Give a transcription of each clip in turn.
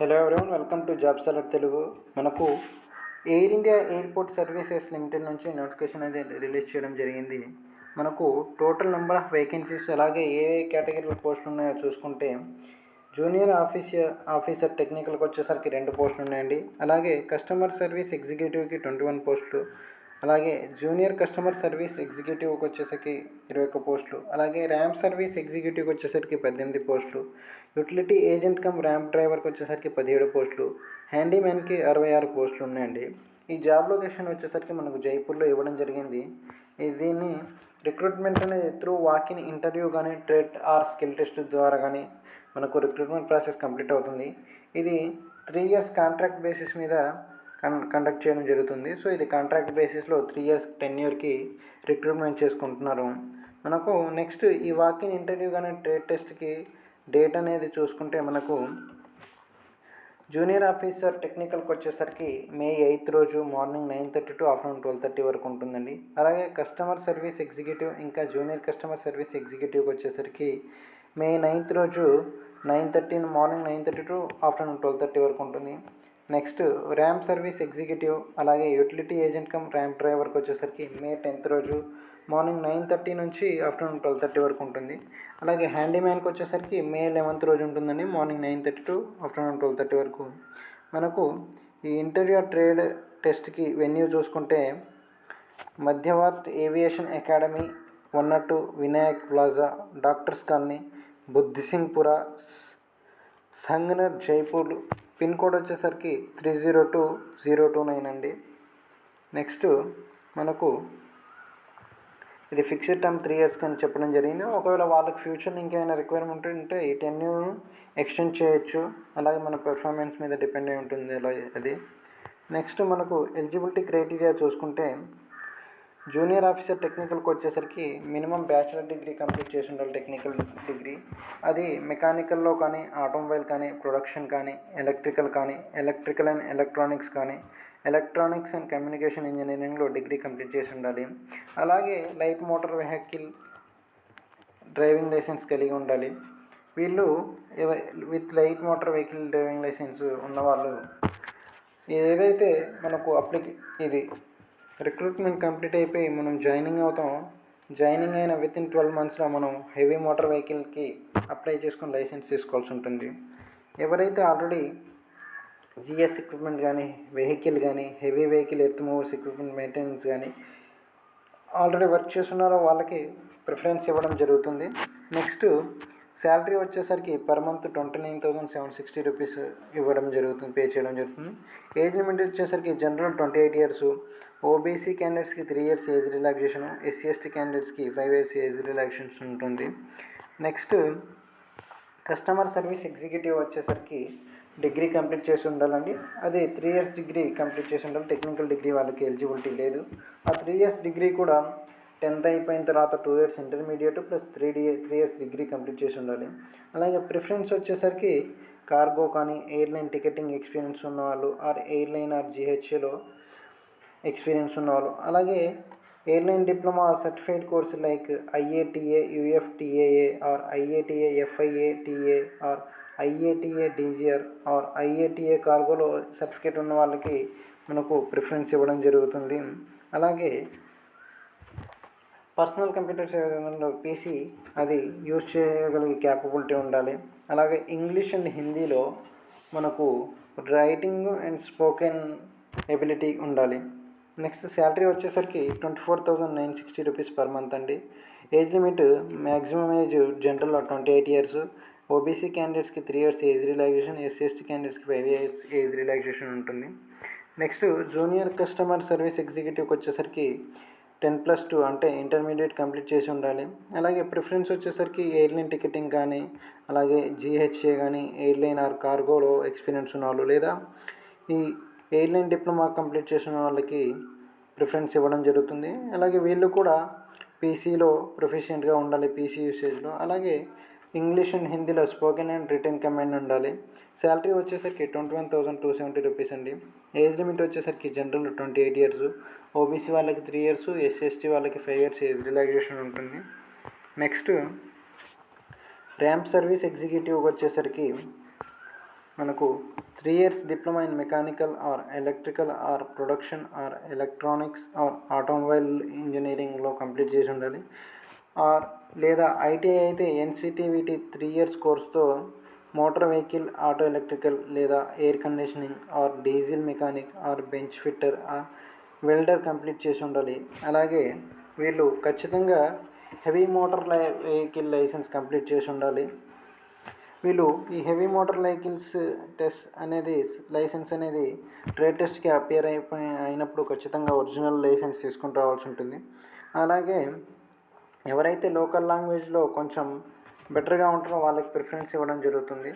Hello everyone welcome to job seller Telugu మనకు air India airport services limited నుంచి notification అనేది release చేయడం జరిగింది. మనకు టోటల్ నెంబర్ ఆఫ్ వేకెన్సీస్ అలాగే ఏ ఏ కేటగిరీలో పోస్టులు ఉన్నాయో చూసుకుంటే జూనియర్ ఆఫీసర్ ఆఫీసర్ టెక్నికల్కి వచ్చేసరికి రెండు పోస్టులు ఉన్నాయండి. అలాగే కస్టమర్ సర్వీస్ ఎగ్జిక్యూటివ్కి ట్వంటీ వన్ పోస్టులు అలాగే జూనియర్ కస్టమర్ సర్వీస్ ఎగ్జిక్యూటివ్కి వచ్చేసరికి ఇరవై ఒక్క పోస్టులు అలాగే ర్యాంప్ సర్వీస్ ఎగ్జిక్యూటివ్కి వచ్చేసరికి పద్దెనిమిది పోస్టులు యుటిలిటీ ఏజెంట్ కమ్ ర్యాంప్ డ్రైవర్కి వచ్చేసరికి పదిహేడు పోస్టులు హ్యాండీమ్యాన్కి అరవై ఆరు పోస్టులు ఉన్నాయండి. ఈ జాబ్ లొకేషన్ వచ్చేసరికి మనకు జైపూర్లో ఇవ్వడం జరిగింది. దీన్ని రిక్రూట్మెంట్ అనేది త్రూ వాకిన్ ఇంటర్వ్యూ కానీ ట్రేడ్ ఆర్ స్కిల్ టెస్ట్ ద్వారా కానీ మనకు రిక్రూట్మెంట్ ప్రాసెస్ కంప్లీట్ అవుతుంది. ఇది త్రీ ఇయర్స్ కాంట్రాక్ట్ బేసిస్ మీద కండక్ట్ చేయడం జరుగుతుంది. సో ఇది కాంట్రాక్ట్ బేసిస్లో త్రీ ఇయర్స్ టెన్ ఇయర్కి రిక్రూట్మెంట్ చేసుకుంటున్నారు. మనకు నెక్స్ట్ ఈ వాకిన్ ఇంటర్వ్యూ కానీ ట్రేడ్ టెస్ట్కి డేట్ అనేది చూసుకుంటే మనకు జూనియర్ ఆఫీసర్ టెక్నికల్కి వచ్చేసరికి మే ఎయిత్ రోజు morning nine thirty to afternoon twelve thirty వరకు ఉంటుందండి. అలాగే కస్టమర్ సర్వీస్ ఎగ్జిక్యూటివ్ ఇంకా జూనియర్ కస్టమర్ సర్వీస్ ఎగ్జిక్యూటివ్కి వచ్చేసరికి మే నైన్త్ రోజు nine thirty morning nine thirty to afternoon twelve thirty వరకు ఉంటుంది. నెక్స్ట్ ర్యాంప్ సర్వీస్ ఎగ్జిక్యూటివ్ అలాగే యూటిలిటీ ఏజెంట్ కమ్ ర్యాంప్ డ్రైవర్కి వచ్చేసరికి మే టెన్త్ రోజు మార్నింగ్ నైన్ థర్టీ నుంచి ఆఫ్టర్నూన్ ట్వెల్వ్ థర్టీ వరకు ఉంటుంది. అలాగే హ్యాండీమ్యాన్కి వచ్చేసరికి మే లెవెన్త్ రోజు ఉంటుందండి morning nine thirty to afternoon twelve thirty వరకు. మనకు ఈ ఇంటర్వ్యూ ట్రేడ్ టెస్ట్కి వెన్యూ చూసుకుంటే మధ్యవర్త్ ఏవియేషన్ అకాడమీ వన్ not two Vinayak plaza doctors colony Budhsinghpura Sanganer Jaipur pin code వచ్చేసరికి three zero two zero two nine అండి. నెక్స్ట్ మనకు ఇది ఫిక్స్డ్ టర్మ్ త్రీ ఇయర్స్కి అని చెప్పడం జరిగింది. ఒకవేళ వాళ్ళకి ఫ్యూచర్లో ఇంకేమైనా రిక్వైర్మెంట్ ఉంటే ఈ టెన్యూర్ ఎక్స్టెండ్ చేయొచ్చు. అలాగే మన పెర్ఫార్మెన్స్ మీద డిపెండ్ అయి ఉంటుంది అలా అది. నెక్స్ట్ మనకు ఎలిజిబిలిటీ క్రైటీరియా చూసుకుంటే జూనియర్ ఆఫీసర్ టెక్నికల్కి వచ్చేసరికి మినిమం బ్యాచిలర్ డిగ్రీ కంప్లీట్ చేసి ఉండాలి టెక్నికల్ డిగ్రీ. అది మెకానికల్లో కానీ ఆటోమొబైల్ కానీ ప్రొడక్షన్ కానీ ఎలక్ట్రికల్ కానీ ఎలక్ట్రికల్ అండ్ ఎలక్ట్రానిక్స్ కానీ ఎలక్ట్రానిక్స్ అండ్ కమ్యూనికేషన్ ఇంజనీరింగ్లో డిగ్రీ కంప్లీట్ చేసి ఉండాలి. అలాగే light motor vehicle driving licence కలిగి ఉండాలి. వీళ్ళు with light motor vehicle driving licence ఉన్నవాళ్ళు ఏదైతే మనకు అప్లికే ఇది రిక్రూట్మెంట్ కంప్లీట్ అయిపోయి మనం జాయినింగ్ అవుతాం. జాయినింగ్ అయిన విత్ ఇన్ ట్వెల్వ్ మంత్స్లో మనం హెవీ మోటార్ వెహికల్కి అప్లై చేసుకొని లైసెన్స్ తీసుకోవాల్సి ఉంటుంది. ఎవరైతే ఆల్రెడీ జిఎస్ ఎక్విప్మెంట్ కానీ వెహికల్ కానీ heavy vehicle earth movers equipment maintenance కానీ ఆల్రెడీ వర్క్ చేస్తున్నారో వాళ్ళకి ప్రిఫరెన్స్ ఇవ్వడం జరుగుతుంది. నెక్స్ట్ శాలరీ వచ్చేసరికి per month twenty nine thousand seven sixty rupees ఇవ్వడం జరుగుతుంది పే చేయడం జరుగుతుంది. ఏజ్ లిమిట్ వచ్చేసరికి general twenty eight years. OBC క్యాండిడేట్స్కి three years age relaxation SC ST క్యాండిడేట్స్కి ఫైవ్ ఇయర్స్ ఏజ్ రిలాక్సేషన్స్ ఉంటుంది. నెక్స్ట్ కస్టమర్ సర్వీస్ ఎగ్జిక్యూటివ్ వచ్చేసరికి డిగ్రీ కంప్లీట్ చేసి ఉండాలండి. అది త్రీ ఇయర్స్ డిగ్రీ కంప్లీట్ చేసి ఉండాలి. టెక్నికల్ డిగ్రీ వాళ్ళకి ఎలిజిబిలిటీ లేదు. ఆ త్రీ ఇయర్స్ డిగ్రీ కూడా టెన్త్ అయిపోయిన తర్వాత two years intermediate plus three D three years degree complete చేసి ఉండాలి. అలాగే ప్రిఫరెన్స్ వచ్చేసరికి కార్గో కానీ ఎయిర్లైన్ టికెటింగ్ ఎక్స్పీరియన్స్ ఉన్నవాళ్ళు ఆర్ ఎయిర్లైన్ ఆర్ జిహెచ్లో ఎక్స్పీరియన్స్ ఉన్నవాళ్ళు. అలాగే airline diploma certified course like IATA UFTAA or IATA FIATA or IATA DGR or IATA కార్గోలో certificate ఉన్న వాళ్ళకి మనకు ప్రిఫరెన్స్ ఇవ్వడం జరుగుతుంది. అలాగే పర్సనల్ కంప్యూటర్స్ ఏదైనా పీసీ అది యూజ్ చేయగలిగే క్యాపబిలిటీ ఉండాలి. అలాగే ఇంగ్లీష్ అండ్ హిందీలో మనకు రైటింగ్ అండ్ స్పోకెన్ ఎబిలిటీ ఉండాలి. నెక్స్ట్ శాలరీ వచ్చేసరికి twenty four thousand nine sixty rupees per month అండి. ఏజ్ లిమిట్ మ్యాక్సిమం ఏజ్ జనరల్లో ట్వంటీ ఎయిట్ ఇయర్స్. ఓబీసీ క్యాండిడేట్స్కి three years age relaxation SC ST క్యాండిడేట్స్కి ఫైవ్ ఇయర్స్ ఏజ్ రిలాక్సేషన్ ఉంటుంది. Next junior customer service ఎగ్జిక్యూటివ్కి వచ్చేసరికి ten plus two అంటే intermediate complete చేసి ఉండాలి. అలాగే ప్రిఫరెన్స్ వచ్చేసరికి ఎయిర్లైన్ టికెటింగ్ కానీ అలాగే జిహెచ్ఏ కానీ ఎయిర్లైన్ ఆర్ కార్గోలో ఎక్స్పీరియన్స్ ఉన్న వాళ్ళు లేదా ఈ ఎయిర్లైన్ డిప్లొమా కంప్లీట్ చేసిన వాళ్ళకి ప్రిఫరెన్స్ ఇవ్వడం జరుగుతుంది. అలాగే వీళ్ళు కూడా పీసీలో ప్రొఫిషియెంట్గా ఉండాలి పీసీ యూసేజ్లో. అలాగే ఇంగ్లీష్ అండ్ హిందీలో స్పోకెన్ అండ్ రిటర్న్ కమాండ్ ఉండాలి. శాలరీ వచ్చేసరికి twenty one thousand two seventy rupees అండి. ఏజ్ లిమిట్ వచ్చేసరికి general twenty eight years. OBC వాళ్ళకి త్రీ ఇయర్స్ ఎస్సీఎస్టీ వాళ్ళకి ఫైవ్ ఇయర్స్ ఏజ్ రిలాక్సేషన్ ఉంటుంది. నెక్స్ట్ ర్యాంప్ సర్వీస్ ఎగ్జిక్యూటివ్కి వచ్చేసరికి మనకు three years diploma in mechanical or electrical or production or electronics or automobile ఇంజనీరింగ్లో complete చేసి ఉండాలి. ఆర్ లేదా ఐటీఐ అయితే NCVT three years కోర్స్తో motor vehicle auto electrical లేదా air conditioning or diesel mechanic or bench fitter or welder complete చేసి ఉండాలి. అలాగే వీళ్ళు ఖచ్చితంగా హెవీ మోటార్ లై వెహికల్ లైసెన్స్ కంప్లీట్ చేసి ఉండాలి. వీళ్ళు ఈ హెవీ మోటార్ వెహికల్స్ టెస్ట్ అనేది లైసెన్స్ అనేది ట్రేడ్ టెస్ట్కి అపియర్ అయిపోయి అయినప్పుడు ఖచ్చితంగా ఒరిజినల్ లైసెన్స్ తీసుకుని రావాల్సి ఉంటుంది. అలాగే ఎవరైతే లోకల్ లాంగ్వేజ్లో కొంచెం బెటర్గా ఉంటారో వాళ్ళకి ప్రిఫరెన్స్ ఇవ్వడం జరుగుతుంది.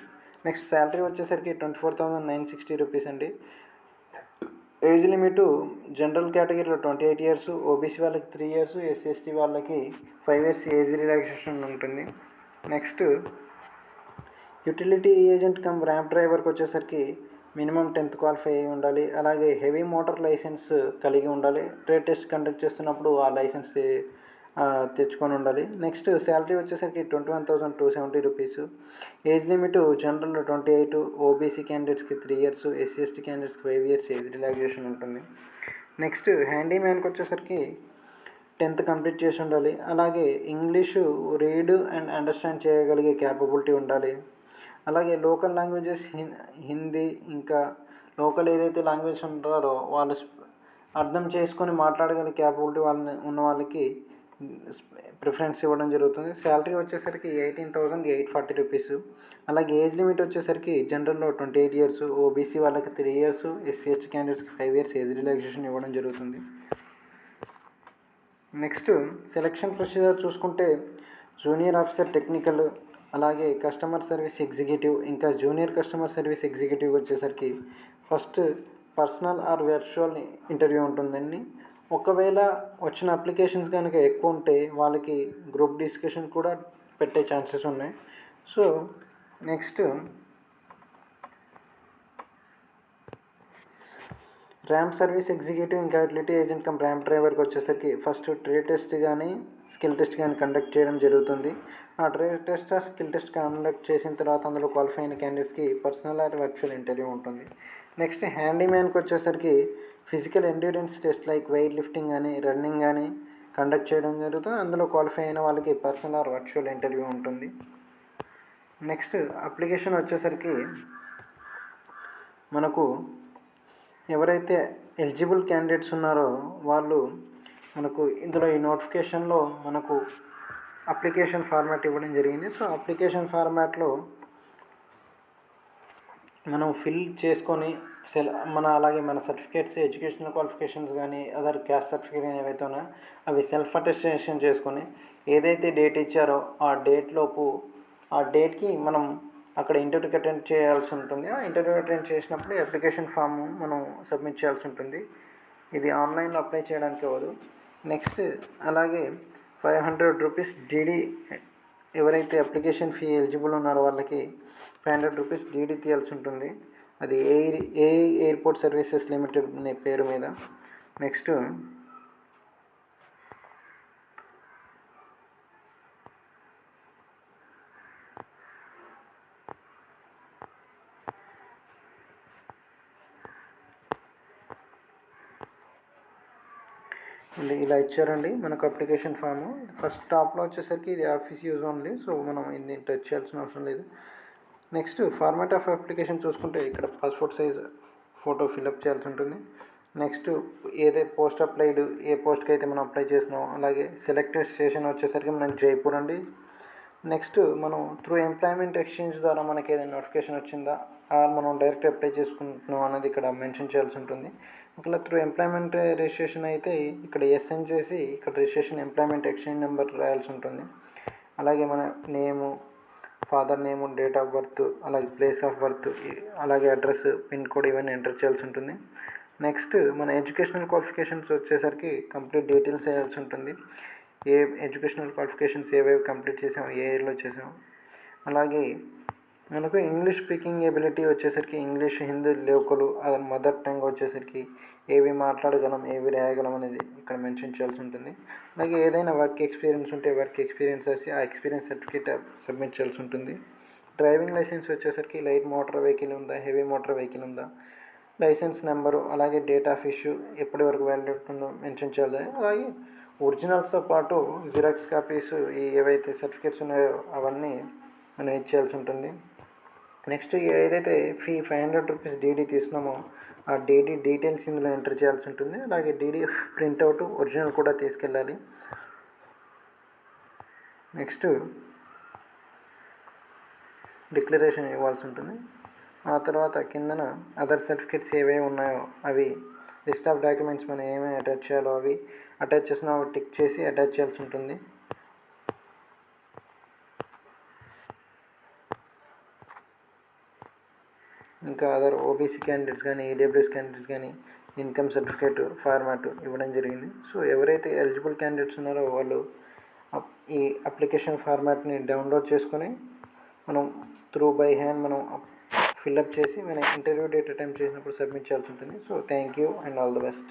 నెక్స్ట్ శాలరీ వచ్చేసరికి twenty four thousand nine sixty rupees అండి. ఏజ్ లిమిట్ జనరల్ కేటగిరీలో ట్వంటీ ఎయిట్ ఇయర్స్ ఓబీసీ వాళ్ళకి త్రీ ఇయర్స్ ఎస్సీ ఎస్టీ వాళ్ళకి ఫైవ్ ఇయర్స్ ఏజ్ రిలాక్సేషన్ ఉంటుంది. Next utility agent cum ramp డ్రైవర్కి వచ్చేసరికి మినిమం టెన్త్ క్వాలిఫై అయి ఉండాలి. అలాగే హెవీ మోటార్ లైసెన్స్ కలిగి ఉండాలి. ట్రేడ్ టెస్ట్ కండక్ట్ చేస్తున్నప్పుడు ఆ లైసెన్స్ తెచ్చుకొని ఉండాలి. నెక్స్ట్ శాలరీ వచ్చేసరికి twenty one thousand two seventy rupees. Age limit general twenty eight OBC క్యాండిడేట్స్కి త్రీ ఇయర్స్ ఎస్సీ ఎస్టీ క్యాండిడేట్స్కి ఫైవ్ ఇయర్స్ ఏజ్ రిలాక్సేషన్ ఉంటుంది. నెక్స్ట్ హ్యాండీమ్యాన్కి వచ్చేసరికి టెన్త్ కంప్లీట్ చేసి ఉండాలి. అలాగే ఇంగ్లీషు రీడ్ అండ్ అండర్స్టాండ్ చేయగలిగే క్యాపబిలిటీ ఉండాలి. అలాగే లోకల్ లాంగ్వేజెస్ హిందీ ఇంకా లోకల్ ఏదైతే లాంగ్వేజ్ ఉంటారో వాళ్ళు అర్థం చేసుకొని మాట్లాడగల క్యాపబిలిటీ వాళ్ళని ఉన్న వాళ్ళకి ప్రిఫరెన్స్ ఇవ్వడం జరుగుతుంది. శాలరీ వచ్చేసరికి eighteen thousand eight forty rupees అలాగే ఏజ్ లిమిట్ వచ్చేసరికి జనరల్లో ట్వంటీ ఎయిట్ ఇయర్స్ ఓబీసీ వాళ్ళకి త్రీ ఇయర్స్ ఎస్సీ ఎస్టీ క్యాండిడేట్స్కి ఫైవ్ ఇయర్స్ ఏజ్ రిలాక్సేషన్ ఇవ్వడం జరుగుతుంది. నెక్స్ట్ సెలక్షన్ ప్రొసీజర్ చూసుకుంటే జూనియర్ ఆఫీసర్ టెక్నికల్ అలాగే కస్టమర్ సర్వీస్ ఎగ్జిక్యూటివ్ ఇంకా జూనియర్ కస్టమర్ సర్వీస్ ఎగ్జిక్యూటివ్ వచ్చేసరికి first personal or virtual interview ఉంటుందండి. ఒకవేళ వచ్చిన అప్లికేషన్స్ కనుక ఎక్కువ ఉంటే వాళ్ళకి గ్రూప్ డిస్కషన్ కూడా పెట్టే ఛాన్సెస్ ఉన్నాయి. So next ramp service executive ఇంకా యూటిలిటీ ఏజెంట్ కమ్ ర్యాంప్ డ్రైవర్కి వచ్చేసరికి ఫస్ట్ ట్రేడ్ టెస్ట్ కానీ స్కిల్ టెస్ట్ కానీ కండక్ట్ చేయడం జరుగుతుంది. ఆ ట్రేడ్ టెస్ట్ ఆ స్కిల్ టెస్ట్ కండక్ట్ చేసిన తర్వాత అందులో క్వాలిఫై అయిన క్యాండిడేట్స్కి పర్సనల్ ఆర్ వర్చువల్ ఇంటర్వ్యూ ఉంటుంది. నెక్స్ట్ హ్యాండీమ్యాన్కి వచ్చేసరికి physical endurance test like weight lifting కానీ రన్నింగ్ కానీ కండక్ట్ చేయడం జరుగుతుంది. అందులో క్వాలిఫై అయిన వాళ్ళకి పర్సనల్ ఆర్ వర్చువల్ ఇంటర్వ్యూ ఉంటుంది. నెక్స్ట్ అప్లికేషన్ వచ్చేసరికి మనకు ఎవరైతే ఎలిజిబుల్ క్యాండిడేట్స్ ఉన్నారో వాళ్ళు మనకు ఇందులో ఈ నోటిఫికేషన్లో మనకు అప్లికేషన్ ఫార్మాట్ ఇవ్వడం జరిగింది. సో అప్లికేషన్ ఫార్మాట్లో మనం ఫిల్ చేసుకొని సెల్ మన అలాగే మన సర్టిఫికేట్స్ ఎడ్యుకేషనల్ క్వాలిఫికేషన్స్ కానీ అదర్ క్యాస్ట్ సర్టిఫికేట్ కానీ ఏవైతే ఉన్నాయో అవి సెల్ఫ్ అటెస్టేషన్ చేసుకొని ఏదైతే డేట్ ఇచ్చారో ఆ డేట్ లోపు ఆ డేట్కి మనం అక్కడ ఇంటర్వ్యూకి అటెండ్ చేయాల్సి ఉంటుంది. ఆ ఇంటర్వ్యూ అటెండ్ చేసినప్పుడు అప్లికేషన్ ఫామ్ మనం సబ్మిట్ చేయాల్సి ఉంటుంది. ఇది ఆన్లైన్లో అప్లై చేయడానికి అవ్వదు. నెక్స్ట్ అలాగే ఫైవ్ హండ్రెడ్ రూపీస్ డీడీ ఎవరైతే అప్లికేషన్ ఫీ ఎలిజిబుల్ ఉన్నారో వాళ్ళకి ఫైవ్ హండ్రెడ్ రూపీస్ డీడీ తీయాల్సి ఉంటుంది. అది ఎయిర్ ఏ ఎయిర్పోర్ట్ సర్వీసెస్ లిమిటెడ్ అనే పేరు మీద. నెక్స్ట్ ఇలా ఇచ్చారండి. మనకు అప్లికేషన్ ఫామ్. ఫస్ట్ టాప్లో వచ్చేసరికి ఇది ఆఫీస్ యూజ్ ఓన్లీ. సో మనం ఇది టచ్ చేయాల్సిన అవసరం లేదు. నెక్స్ట్ ఫార్మాట్ ఆఫ్ అప్లికేషన్ చూసుకుంటే ఇక్కడ పాస్పోర్ట్ సైజ్ ఫోటో ఫిల్అప్ చేయాల్సి ఉంటుంది. నెక్స్ట్ ఏదే పోస్ట్ అప్లైడ్ ఏ పోస్ట్కి అయితే మనం అప్లై చేసినామో అలాగే సెలెక్టెడ్ స్టేషన్ వచ్చేసరికి మనం జైపూర్ అండి. నెక్స్ట్ మనం త్రూ ఎంప్లాయ్మెంట్ ఎక్స్చేంజ్ ద్వారా మనకి ఏదైనా నోటిఫికేషన్ వచ్చిందా? ఆర్ మనం డైరెక్ట్ అప్లై చేసుకుంటున్నాం అనేది ఇక్కడ మెన్షన్ చేయాల్సి ఉంటుంది. ఒకవేళ త్రూ ఎంప్లాయ్మెంట్ రిజిస్ట్రేషన్ అయితే ఇక్కడ ఎస్ఎన్ చేసి ఇక్కడ రిజిస్ట్రేషన్ ఎంప్లాయ్మెంట్ ఎక్స్చేంజ్ నెంబర్ రాయాల్సి ఉంటుంది. అలాగే మన name father name date of birth అలాగే ప్లేస్ ఆఫ్ బర్త్ అలాగే అడ్రస్ పిన్ కోడ్ ఇవన్నీ ఎంటర్ చేయాల్సి ఉంటుంది. నెక్స్ట్ మన ఎడ్యుకేషనల్ క్వాలిఫికేషన్స్ వచ్చేసరికి కంప్లీట్ డీటెయిల్స్ వేయాల్సి ఉంటుంది. ఏ ఎడ్యుకేషనల్ క్వాలిఫికేషన్స్ ఏవేవి కంప్లీట్ చేసాం ఏ ఇయర్లో చేసాం. అలాగే మనకు ఇంగ్లీష్ స్పీకింగ్ ఎబిలిటీ వచ్చేసరికి ఇంగ్లీష్ హిందీ లోకలు అది మదర్ టంగ్ వచ్చేసరికి ఏవి మాట్లాడగలం ఏవి రాయగలం అనేది ఇక్కడ మెన్షన్ చేయాల్సి ఉంటుంది. అలాగే ఏదైనా వర్క్ ఎక్స్పీరియన్స్ ఉంటే వర్క్ ఎక్స్పీరియన్స్ వచ్చి ఆ ఎక్స్పీరియన్స్ సర్టిఫికేట్ సబ్మిట్ చేయాల్సి ఉంటుంది. డ్రైవింగ్ లైసెన్స్ వచ్చేసరికి లైట్ మోటార్ వెహికల్ ఉందా హెవీ మోటార్ వెహికల్ ఉందా లైసెన్స్ నెంబరు అలాగే డేట్ ఆఫ్ ఇష్యూ ఎప్పటి వరకు వ్యాలిడ్ ఉందో మెన్షన్ చేయాలి. అలాగే ఒరిజినల్స్తో పాటు జిరాక్స్ కాపీస్ ఈ ఏవైతే సర్టిఫికేట్స్ ఉన్నాయో అవన్నీ మనం ఇచ్చేయాల్సి ఉంటుంది. నెక్స్ట్ ఏదైతే fee five hundred rupees DD తీసినామో ఆ డీడీ డీటెయిల్స్ ఇందులో ఎంటర్ చేయాల్సి ఉంటుంది. అలాగే డీడీ ప్రింట్అవుట్ ఒరిజినల్ కూడా తీసుకెళ్ళాలి. నెక్స్ట్ డిక్లరేషన్ ఇవ్వాల్సి ఉంటుంది. ఆ తర్వాత కిందన అదర్ సర్టిఫికేట్స్ ఏవే ఉన్నాయో అవి లిస్ట్ ఆఫ్ డాక్యుమెంట్స్ మనం ఏమేమి అటాచ్ చేయాలో అవి అటాచ్ చేసిన టిక్ చేసి అటాచ్ చేయాల్సి ఉంటుంది. ఇంకా అదర్ ఓబీసీ క్యాండిడేట్స్ కానీ ఈడబ్ల్యూఎస్ క్యాండిడేట్స్ కానీ ఇన్కమ్ సర్టిఫికేట్ ఫార్మాట్ ఇవ్వడం జరిగింది. సో ఎవరైతే ఎలిజిబుల్ క్యాండిడేట్స్ ఉన్నారో వాళ్ళు అప్- ఈ అప్లికేషన్ ఫార్మాట్ని డౌన్లోడ్ చేసుకొని మనం త్రూ బై హ్యాండ్ మనం ఫిల్అప్ చేసి మన ఇంటర్వ్యూ డేట్ అటెంప్ట్ చేసినప్పుడు సబ్మిట్ చేయాల్సి ఉంటుంది. So thank you and all the best